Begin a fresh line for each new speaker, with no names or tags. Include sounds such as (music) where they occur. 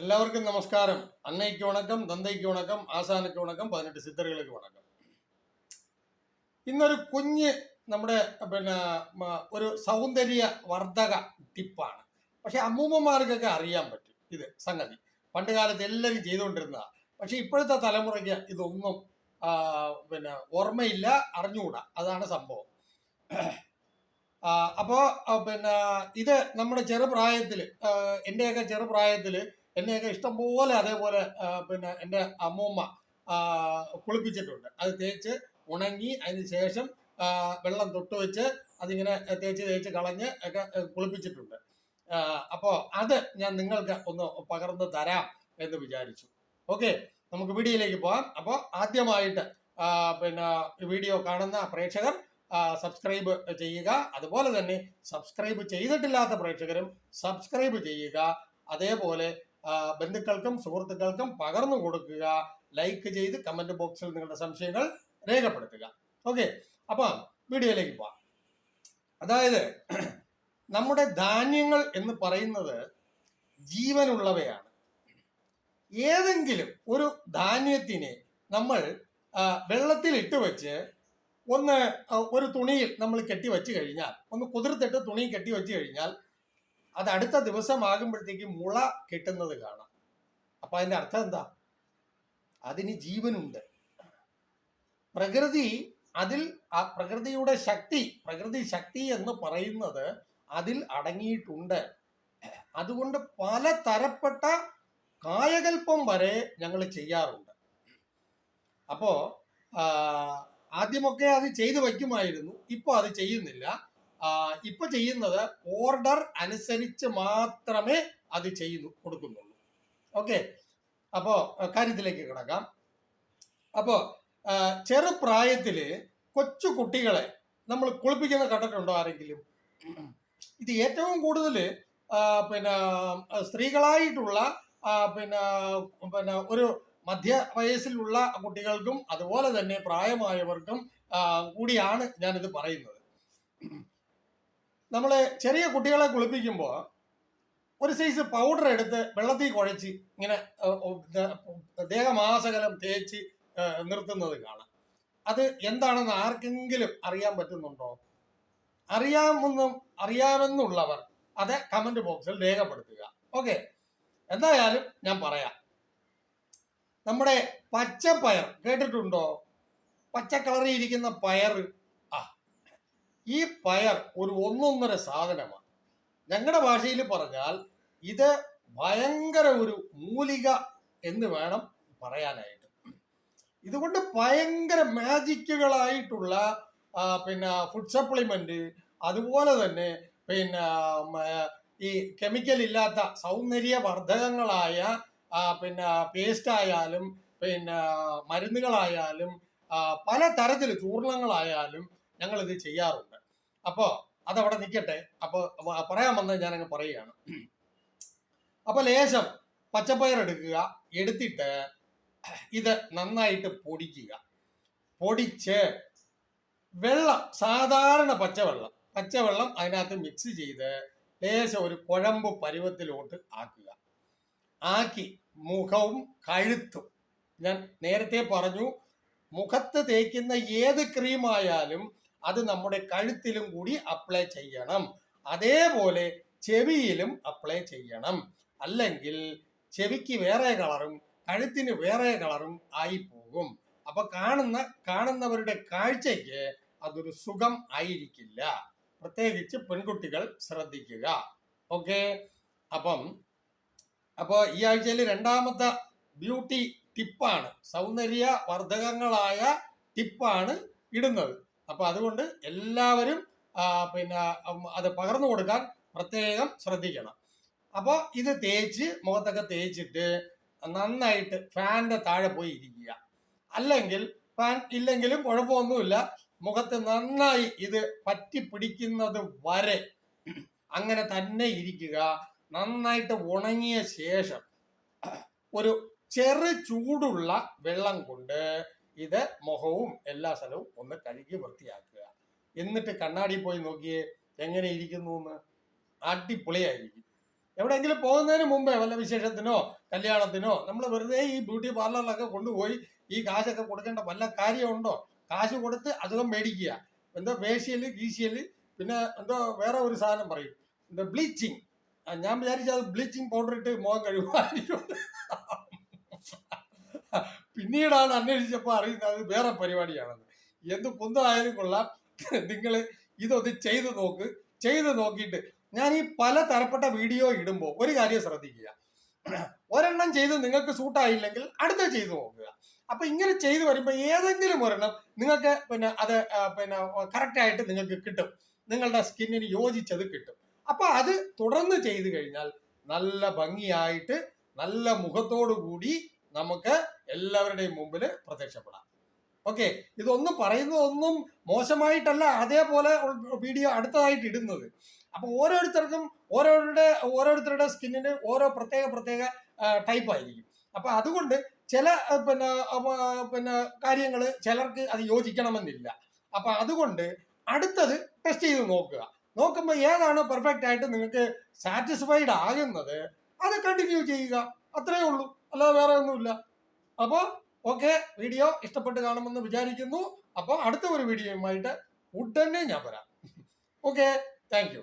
എല്ലാവർക്കും നമസ്കാരം. അന്നയ്ക്ക് വണക്കം തന്തയ്ക്ക് വണക്കം ആസാനയ്ക്ക് വണക്കം പതിനെട്ട് സിദ്ധറുകൾക്ക് വണക്കം. ഇന്നൊരു കുഞ്ഞ് നമ്മുടെ പിന്നെ ഒരു സൗന്ദര്യ വർധക ടിപ്പാണ്. പക്ഷെ അമ്മൂമ്മമാർക്കൊക്കെ അറിയാൻ പറ്റും ഇത് സംഗതി. പണ്ട് കാലത്ത് എല്ലാവരും ചെയ്തുകൊണ്ടിരുന്നതാണ് പക്ഷെ ഇപ്പോഴത്തെ തലമുറയ്ക്ക് ഇതൊന്നും പിന്നെ ഓർമ്മയില്ല അറിഞ്ഞുകൂടാ. അതാണ് സംഭവം. അപ്പോ പിന്നെ ഇത് നമ്മുടെ ചെറുപ്രായത്തിൽ എന്റെയൊക്കെ ചെറുപ്രായത്തിൽ എന്നെയൊക്കെ ഇഷ്ടംപോലെ അതേപോലെ പിന്നെ എന്റെ അമ്മൂമ്മ കുളിപ്പിച്ചിട്ടുണ്ട്. അത് തേച്ച് ഉണങ്ങി അതിന് ശേഷം വെള്ളം തൊട്ട് വെച്ച് അതിങ്ങനെ തേച്ച് തേച്ച് കളഞ്ഞ് ഒക്കെ കുളിപ്പിച്ചിട്ടുണ്ട്. അപ്പോൾ അത് ഞാൻ നിങ്ങൾക്ക് ഒന്ന് പകർന്ന് തരാം എന്ന് വിചാരിച്ചു. ഓക്കെ നമുക്ക് വീഡിയോയിലേക്ക് പോകാം. അപ്പോൾ ആദ്യമായിട്ട് പിന്നെ വീഡിയോ കാണുന്ന പ്രേക്ഷകർ സബ്സ്ക്രൈബ് ചെയ്യുക. അതുപോലെ തന്നെ സബ്സ്ക്രൈബ് ചെയ്തിട്ടില്ലാത്ത പ്രേക്ഷകരും സബ്സ്ക്രൈബ് ചെയ്യുക. അതേപോലെ ബന്ധുക്കൾക്കും സുഹൃത്തുക്കൾക്കും പകർന്നു കൊടുക്കുക ലൈക്ക് ചെയ്ത് കമന്റ് ബോക്സിൽ നിങ്ങളുടെ സംശയങ്ങൾ രേഖപ്പെടുത്തുക. ഓക്കെ അപ്പോൾ വീഡിയോയിലേക്ക് പോവാം. അതായത് (clears throat) നമ്മുടെ ധാന്യങ്ങൾ എന്ന് പറയുന്നത് ജീവനുള്ളവയാണ്. ഏതെങ്കിലും ഒരു ധാന്യത്തിനെ നമ്മൾ വെള്ളത്തിൽ ഇട്ട് വെച്ച് ഒന്ന് ഒരു തുണിയിൽ നമ്മൾ കെട്ടി വെച്ച് കഴിഞ്ഞാൽ ഒന്ന് കുതിർത്തിട്ട് തുണി കെട്ടി വെച്ച് കഴിഞ്ഞാൽ അത് അടുത്ത ദിവസമാകുമ്പോഴത്തേക്ക് മുള കെട്ടുന്നത് കാണാം. അപ്പൊ അതിന്റെ അർത്ഥം എന്താ? അതിന് ജീവനുണ്ട്. പ്രകൃതി അതിൽ ആ പ്രകൃതിയുടെ ശക്തി പ്രകൃതി ശക്തി എന്ന് പറയുന്നത് അതിൽ അടങ്ങിയിട്ടുണ്ട്. അതുകൊണ്ട് പല തരപ്പെട്ട കായകൽപ്പം വരെ ഞങ്ങൾ ചെയ്യാറുണ്ട്. അപ്പോ ആദ്യമൊക്കെ അത് ചെയ്തു വയ്ക്കുമായിരുന്നു. ഇപ്പൊ അത് ചെയ്യുന്നില്ല. ഇപ്പൊ ചെയ്യുന്നത് ഓർഡർ അനുസരിച്ച് മാത്രമേ അത് ചെയ്യുന്നു കൊടുക്കുന്നുള്ളൂ. ഓക്കെ അപ്പോ കാര്യത്തിലേക്ക് കിടക്കാം. അപ്പോ ചെറുപ്രായത്തിൽ കൊച്ചു കുട്ടികളെ നമ്മൾ കുളിപ്പിക്കുന്ന കണ്ടിട്ടുണ്ടോ ആരെങ്കിലും? ഇത് ഏറ്റവും കൂടുതൽ പിന്നെ സ്ത്രീകളായിട്ടുള്ള പിന്നെ പിന്നെ ഒരു മധ്യ വയസ്സിലുള്ള കുട്ടികൾക്കും അതുപോലെ തന്നെ പ്രായമായവർക്കും കൂടിയാണ് ഞാനിത് പറയുന്നത്. നമ്മൾ ചെറിയ കുട്ടികളെ കുളിപ്പിക്കുമ്പോൾ ഒരു സൈസ് പൗഡർ എടുത്ത് വെള്ളത്തിൽ കുഴച്ച് ഇങ്ങനെ ദേഹമാസകലം തേച്ച് നിർത്തുന്നത് കാണാം. അത് എന്താണെന്ന് ആർക്കെങ്കിലും അറിയാൻ പറ്റുന്നുണ്ടോ? അറിയാമെന്നും അറിയാമെന്നുള്ളവർ അത് കമന്റ് ബോക്സിൽ രേഖപ്പെടുത്തുക. ഓക്കെ എന്തായാലും ഞാൻ പറയാം. നമ്മുടെ പച്ചപ്പയർ കേട്ടിട്ടുണ്ടോ? പച്ച ഇരിക്കുന്ന പയർ ഈ പയർ ഒരു ഒന്നൊന്നര സാധനമാണ്. ഞങ്ങളുടെ ഭാഷയിൽ പറഞ്ഞാൽ ഇത് ഭയങ്കര ഒരു മൂലിക എന്ന് വേണം പറയാനായിട്ട്. ഇതുകൊണ്ട് ഭയങ്കര മാജിക്കുകളായിട്ടുള്ള പിന്നെ ഫുഡ് സപ്ലിമെന്റ് അതുപോലെ തന്നെ പിന്നെ ഈ കെമിക്കൽ ഇല്ലാത്ത സൗന്ദര്യവർദ്ധകങ്ങളായ പിന്നെ പേസ്റ്റ് ആയാലും പിന്നെ മരുന്നുകളായാലും പല തരത്തിൽ ചൂർണങ്ങളായാലും ഞങ്ങൾ ഇത് ചെയ്യാറുണ്ട്. അപ്പോ അതവിടെ നിൽക്കട്ടെ അപ്പോൾ പറയാൻ വന്നത് ഞാനങ്ങ് പറയുകയാണ്. അപ്പോൾ ലേശം പച്ചപ്പയർ എടുക്കുക. എടുത്തിട്ട് ഇത് നന്നായിട്ട് പൊടിക്കുക. പൊടിച്ച് വെള്ളം സാധാരണ പച്ചവെള്ളം പച്ചവെള്ളം അതിനകത്ത് മിക്സ് ചെയ്ത് ലേശം ഒരു കുഴമ്പ് പരുവത്തിലോട്ട് ആക്കുക. ആക്കി മുഖവും കഴുത്തും. ഞാൻ നേരത്തെ പറഞ്ഞു മുഖത്ത് തേക്കുന്ന ഏത് ക്രീമായാലും അത് നമ്മുടെ കഴുത്തിലും കൂടി അപ്ലൈ ചെയ്യണം. അതേപോലെ ചെവിയിലും അപ്ലൈ ചെയ്യണം. അല്ലെങ്കിൽ ചെവിക്ക് വേറെ കളറും കഴുത്തിന് വേറെ കളറും ആയി പോകും അപ്പൊ കാണുന്ന കാണുന്നവരുടെ കാഴ്ചയ്ക്ക് അതൊരു സുഖം ആയിരിക്കില്ല. പ്രത്യേകിച്ച് പെൺകുട്ടികൾ ശ്രദ്ധിക്കുക. ഓക്കെ? അപ്പം അപ്പോൾ ഈ ആഴ്ചയിൽ രണ്ടാമത്തെ ബ്യൂട്ടി ടിപ്പാണ് സൗന്ദര്യ വർദ്ധകങ്ങളായ ടിപ്പാണ് ഇടുന്നത്. അപ്പൊ അതുകൊണ്ട് എല്ലാവരും പിന്നെ അത് പകർന്നു കൊടുക്കാൻ പ്രത്യേകം ശ്രദ്ധിക്കണം. അപ്പോൾ ഇത് തേച്ച് മുഖത്തൊക്കെ തേച്ചിട്ട് നന്നായിട്ട് ഫാനിന്റെ താഴെ പോയി ഇരിക്കുക. അല്ലെങ്കിൽ ഫാൻ ഇല്ലെങ്കിലും കുഴപ്പമൊന്നുമില്ല. മുഖത്ത് നന്നായി ഇത് പറ്റി പിടിക്കുന്നത് വരെ അങ്ങനെ തന്നെ ഇരിക്കുക. നന്നായിട്ട് ഉണങ്ങിയ ശേഷം ഒരു ചെറു ചൂടുള്ള വെള്ളം കൊണ്ട് ഇത് മുഖവും എല്ലാ സ്ഥലവും ഒന്ന് കഴുകി വൃത്തിയാക്കുക. എന്നിട്ട് കണ്ണാടി പോയി നോക്കിയേ എങ്ങനെ ഇരിക്കുന്നു എന്ന്? അടിപൊളിയായിരിക്കും. എവിടെയെങ്കിലും പോകുന്നതിന് മുമ്പേ വല്ല വിശേഷത്തിനോ കല്യാണത്തിനോ നമ്മൾ വെറുതെ ഈ ബ്യൂട്ടി പാർലറിലൊക്കെ കൊണ്ടുപോയി ഈ കാശൊക്കെ കൊടുക്കേണ്ട വല്ല കാര്യമുണ്ടോ? കാശ് കൊടുത്ത് അസുഖം മേടിക്കുക. എന്തോ ഫേഷ്യൽ ഗീഷ്യൽ പിന്നെ എന്തോ വേറെ ഒരു സാധനം പറയും. എന്തോ ബ്ലീച്ചിങ് ഞാൻ വിചാരിച്ചത് ബ്ലീച്ചിങ് പൗഡർ ഇട്ട് മുഖം കഴിയുമായിരിക്കും പിന്നീടാണ് അന്വേഷിച്ചപ്പോൾ അറിയുന്നത് വേറെ പരിപാടിയാണെന്ന്. എന്ത് കുന്തമായാലും കൊള്ളാം. നിങ്ങൾ ഇതൊന്ന് ചെയ്തു നോക്ക്. ചെയ്തു നോക്കിയിട്ട് ഞാൻ ഈ പല തരപ്പെട്ട വീഡിയോ ഇടുമ്പോൾ ഒരു കാര്യം ശ്രദ്ധിക്കുക. ഒരെണ്ണം ചെയ്ത് നിങ്ങൾക്ക് സൂട്ടായില്ലെങ്കിൽ അടുത്ത ചെയ്തു നോക്കുക. അപ്പൊ ഇങ്ങനെ ചെയ്തു വരുമ്പോൾ ഏതെങ്കിലും ഒരെണ്ണം നിങ്ങൾക്ക് പിന്നെ അത് പിന്നെ കറക്റ്റ് ആയിട്ട് നിങ്ങൾക്ക് കിട്ടും. നിങ്ങളുടെ സ്കിന്നിന് യോജിച്ചത് കിട്ടും. അപ്പൊ അത് തുടർന്ന് ചെയ്തു കഴിഞ്ഞാൽ നല്ല ഭംഗിയായിട്ട് നല്ല മുഖത്തോടു കൂടി നമുക്ക് എല്ലാവരുടെയും മുമ്പിൽ പ്രത്യക്ഷപ്പെടാം. ഓക്കെ ഇതൊന്നും പറയുന്നതൊന്നും മോശമായിട്ടല്ല അതേപോലെ വീഡിയോ അടുത്തതായിട്ട് ഇടുന്നത്. അപ്പൊ ഓരോരുത്തർക്കും ഓരോരുടെ ഓരോരുത്തരുടെ സ്കിന്നിന് ഓരോ പ്രത്യേക പ്രത്യേക ടൈപ്പ് ആയിരിക്കും. അപ്പൊ അതുകൊണ്ട് ചില പിന്നെ പിന്നെ കാര്യങ്ങൾ ചിലർക്ക് അത് യോജിക്കണമെന്നില്ല. അപ്പൊ അതുകൊണ്ട് അടുത്തത് ടെസ്റ്റ് ചെയ്ത് നോക്കുക. നോക്കുമ്പോൾ ഏതാണ് പെർഫെക്റ്റ് ആയിട്ട് നിങ്ങൾക്ക് സാറ്റിസ്ഫൈഡ് ആകുന്നത് അത് കണ്ടിന്യൂ ചെയ്യുക. അത്രയേ ഉള്ളൂ. അല്ലാതെ വേറെ ഒന്നുമില്ല. അപ്പോൾ ഓക്കെ വീഡിയോ ഇഷ്ടപ്പെട്ട് കാണുമെന്ന് വിചാരിക്കുന്നു. അപ്പോൾ അടുത്ത ഒരു വീഡിയോയുമായിട്ട് ഉടനെ ഞാൻ വരാം. Okay thank